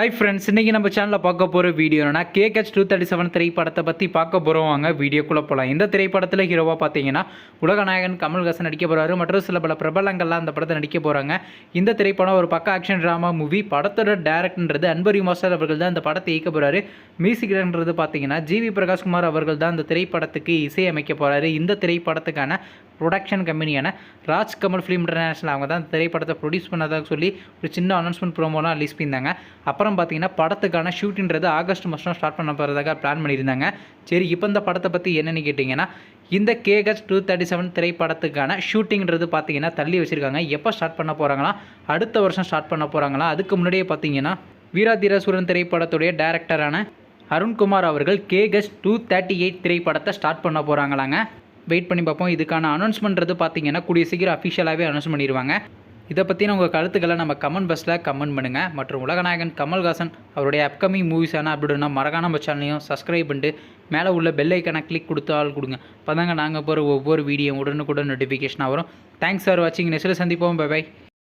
Hi friends இன்றைக்கி நம்ம சேனலில் பார்க்க போகிற வீடியோ என்னன்னா கேகச் டூ தேர்ட்டி செவன் திரைப்படத்தை பற்றி பார்க்க போகிறோம் வாங்க வீடியோக்குள்ளே போகலாம் இந்த திரைப்படத்தில் ஹீரோவாக பார்த்தீங்கன்னா உலகநாயகன் கமல்ஹாசன் நடிக்க போகிறாரு மற்றும் சில பல பிரபலங்கள்லாம் அந்த படத்தை நடிக்க போகிறாங்க இந்த திரைப்படம் ஒரு பக்க ஆக்ஷன் ட்ராமா மூவி படத்தோட டேரக்டர்ன்றது அன்பரி மாஸ்டர் அவர்கள் தான் இந்த படத்தை இயக்க போகிறாரு மியூசிக்ன்றது பார்த்தீங்கன்னா ஜிவி பிரகாஷ்குமார் அவர்கள் தான் இந்த திரைப்படத்துக்கு இசையமைக்க போகிறாரு இந்த திரைப்படத்துக்கான ப்ரொடக்ஷன் கம்பெனியான ராஜ்கமல் ஃபிலிம் இன்டர்நேஷனல் அவங்க தான் திரைப்படத்தை ப்ரொடியூஸ் பண்ணதாக சொல்லி ஒரு சின்ன அனௌன்ஸ்மெண்ட் ப்ரோமோலாம் ரிலீஸ் பண்ணியிருந்தாங்க. அப்புறம் பார்த்தீங்கன்னா படத்துக்கான ஷூட்டின்றது ஆகஸ்ட் மாதம் ஸ்டார்ட் பண்ண போகிறதாக பிளான் பண்ணியிருந்தாங்க. சரி இப்போ இந்த படத்தை பற்றி என்னென்னு கேட்டிங்கன்னா இந்த கேகஸ் டூ தேர்ட்டி செவன் திரைப்படத்துக்கான ஷூட்டிங்கிறது பார்த்தீங்கன்னா தள்ளி வச்சுருக்காங்க. எப்போ ஸ்டார்ட் பண்ண போகிறாங்களா அடுத்த வருஷம் ஸ்டார்ட் பண்ண போகிறாங்களா அதுக்கு முன்னாடியே பார்த்தீங்கன்னா வீராதீரசூரன் திரைப்படத்துடைய டேரக்டரான அருண்குமார் அவர்கள் கேகஸ் டூ தேர்ட்டி எயிட் திரைப்படத்தை ஸ்டார்ட் பண்ண போகிறாங்களாங்க வெயிட் பண்ணி பார்ப்போம். இதுக்கான அனௌன்ஸ்மெண்ட்றது பார்த்தீங்கன்னா கூடிய சீக்கிரம் அஃபிஷியலாகவே அனௌன்ஸ் பண்ணிடுவாங்க இதை பற்றின உங்கள் கருத்துக்களை நம்ம கமெண்ட் பஸ்ஸில் கமெண்ட் பண்ணுங்கள் மற்றும் உலகநாயகன் கமல்ஹாசன் அவருடைய அப்கமிங் மூவிஸான அப்படின்னா மறக்காம நம்ம சேனலையும் சப்ஸ்கிரைப் பண்ணிட்டு மேலே உள்ள பெல் ஐக்கனை கிளிக் கொடுத்து ஆள் கொடுங்க. அப்போ தாங்க நாங்கள் போகிற ஒவ்வொரு வீடியோ உடனுக்குடன் நோட்டிஃபிகேஷனாக வரும். தேங்க்ஸ் ஃபார் வாட்சிங் நெக்ஸ்ட்டில் சந்திப்போம். By by